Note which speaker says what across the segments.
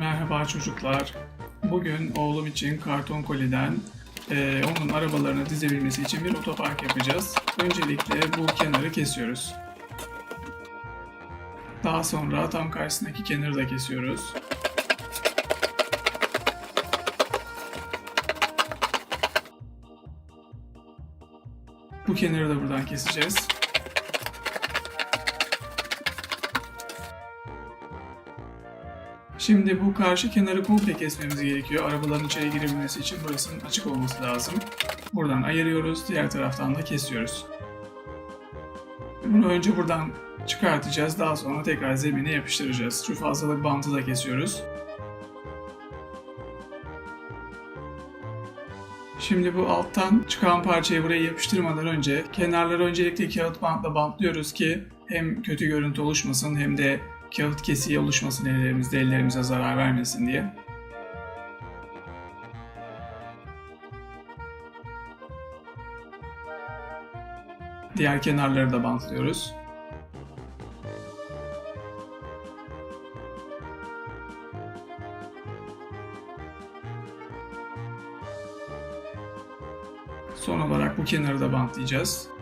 Speaker 1: Merhaba çocuklar. Bugün oğlum için karton koliden eee, onun arabalarını dizebilmesi için bir otopark yapacağız. Öncelikle bu kenarı kesiyoruz. Daha sonra tam karşısındaki kenarı da kesiyoruz. Bu kenarı da buradan keseceğiz. Şimdi bu karşı kenarı komple kesmemiz gerekiyor. Arabaların içeri girebilmesi için burasının açık olması lazım. Buradan ayırıyoruz, diğer taraftan da kesiyoruz. Bunu önce buradan çıkartacağız, daha sonra tekrar zemine yapıştıracağız. Şu fazlalık bantı da kesiyoruz. Şimdi bu alttan çıkan parçayı buraya yapıştırmadan önce kenarları öncelikle kağıt bantla bantlıyoruz ki hem kötü görüntü oluşmasın hem de kağıt kesiği oluşmasın ellerimizde, ellerimize zarar vermesin diye. Diğer kenarları da bantlıyoruz. Son olarak bu kenarı da bantlayacağız.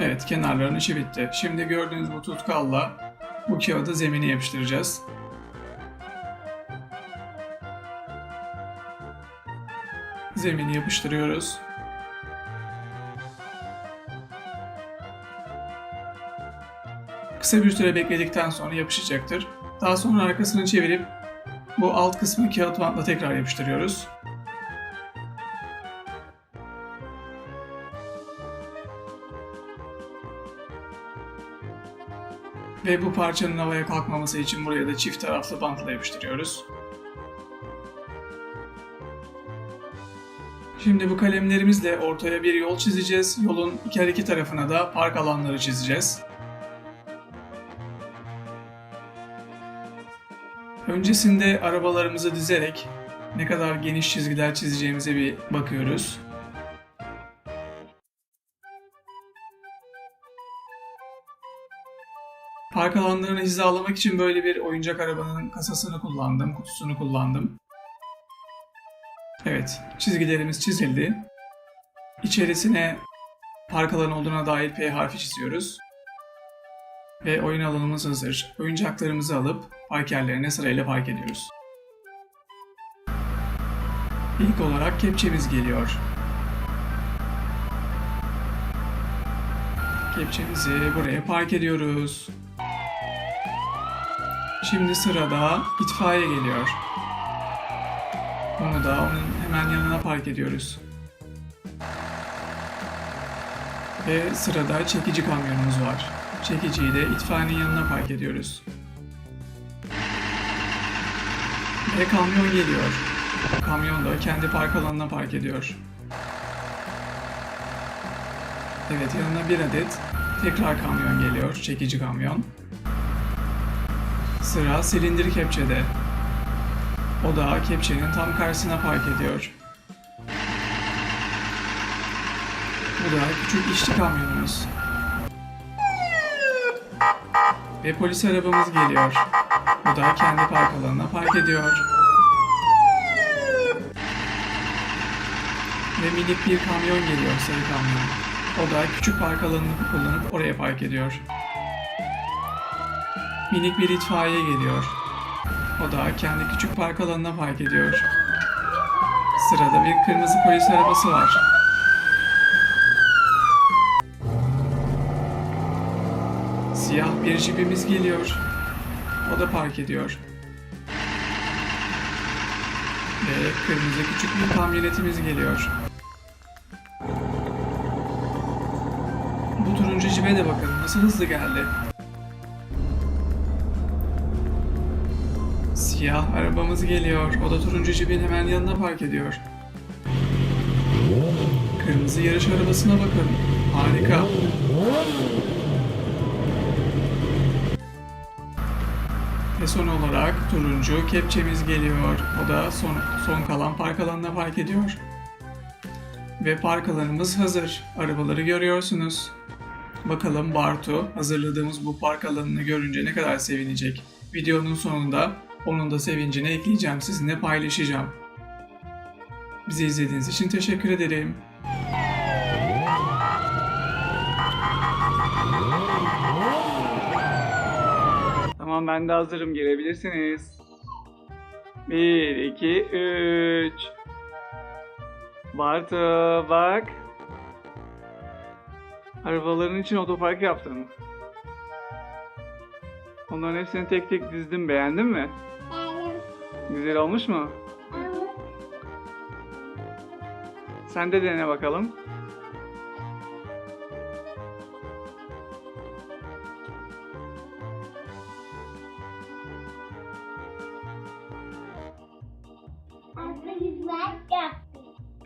Speaker 1: Evet, kenarların işi. Şimdi gördüğünüz bu tutkalla bu kağıdı zemine yapıştıracağız. Zemini yapıştırıyoruz. Kısa bir süre bekledikten sonra yapışacaktır. Daha sonra arkasını çevirip bu alt kısmı kağıt bantla tekrar yapıştırıyoruz. Ve bu parçanın havaya kalkmaması için buraya da çift taraflı bantla yapıştırıyoruz. Şimdi bu kalemlerimizle ortaya bir yol çizeceğiz. Yolun her iki tarafına da park alanları çizeceğiz. Öncesinde arabalarımızı dizerek ne kadar geniş çizgiler çizeceğimize bir bakıyoruz. Park alanlarını hizalamak için böyle bir oyuncak arabanın kasasını kullandım, kutusunu kullandım. Evet, çizgilerimiz çizildi. İçerisine park alanı olduğuna dair P harfi çiziyoruz. Ve oyun alanımız hazır. Oyuncaklarımızı alıp park yerlerine sırayla park ediyoruz. İlk olarak kepçemiz geliyor. Kepçemizi buraya park ediyoruz. Şimdi sırada itfaiye geliyor. Onu da onun hemen yanına park ediyoruz. Ve sırada çekici kamyonumuz var. Çekiciyi de itfaiyenin yanına park ediyoruz. Ve kamyon geliyor. Kamyon da kendi park alanına park ediyor. Evet yanına bir adet tekrar kamyon geliyor. Çekici kamyon. Sıra silindir kepçede. O da kepçenin tam karşısına park ediyor. Bu da küçük işçi kamyonumuz. Ve polis arabamız geliyor. Bu da kendi park alanına park ediyor. Ve minik bir kamyon geliyor, sarı kamyon. O da küçük park alanını kullanıp oraya park ediyor. Minik bir itfaiye geliyor. O da kendi küçük park alanına park ediyor. Sırada bir kırmızı polis arabası var. Siyah bir jipimiz geliyor. O da park ediyor. Ve kırmızı küçük bir kamyonetimiz geliyor. Turuncu jipe de bakın nasıl hızlı geldi. Siyah arabamız geliyor. O da turuncu jipin hemen yanına park ediyor. Kırmızı yarış arabasına bakın. Harika. Ve son olarak turuncu kepçemiz geliyor. O da son, son kalan park alanına park ediyor. Ve park alanımız hazır. Arabaları görüyorsunuz. Bakalım Bartu hazırladığımız bu park alanını görünce ne kadar sevinecek. Videonun sonunda onun da sevincini ekleyeceğim, sizinle paylaşacağım. Bizi izlediğiniz için teşekkür ederim. Tamam ben de hazırım gelebilirsiniz. 1, 2, 3. Bartu bak. Arabaların için otopark yaptım. Onların hepsini tek tek dizdim beğendin mi? Güzel olmuş mu? Sen de dene bakalım.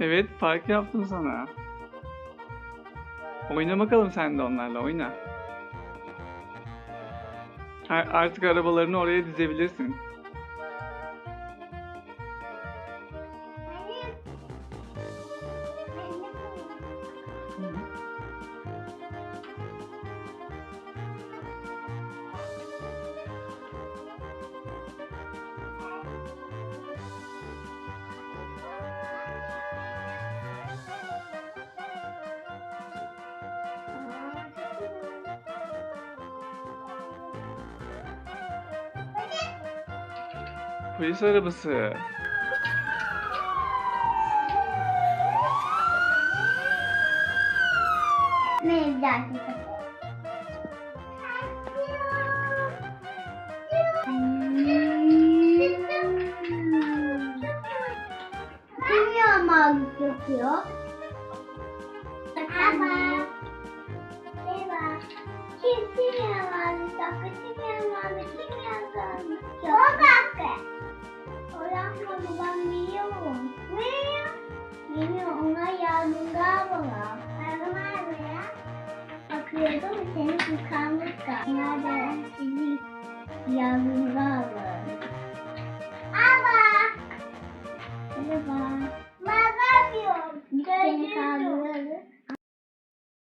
Speaker 1: Evet park yaptım sana. Oyna bakalım sen de onlarla oyna. Artık arabalarını oraya dizebilirsin. Polis arabası.
Speaker 2: Ne izlersin? Yapıyor? Merhaba. Merhaba. Kim kim yapıyor? Kim yağmurluk? Kim yağmurluk? O yapmadı ben biliyorum. Biliyor. Biliyor ona yardımcı bana. Yardım abi ya. Bakıyordum seni yıkanmışlar. Nerede sizi yardımcı alın. Baba. Merhaba. Baba diyorum. Seni kaldırırız.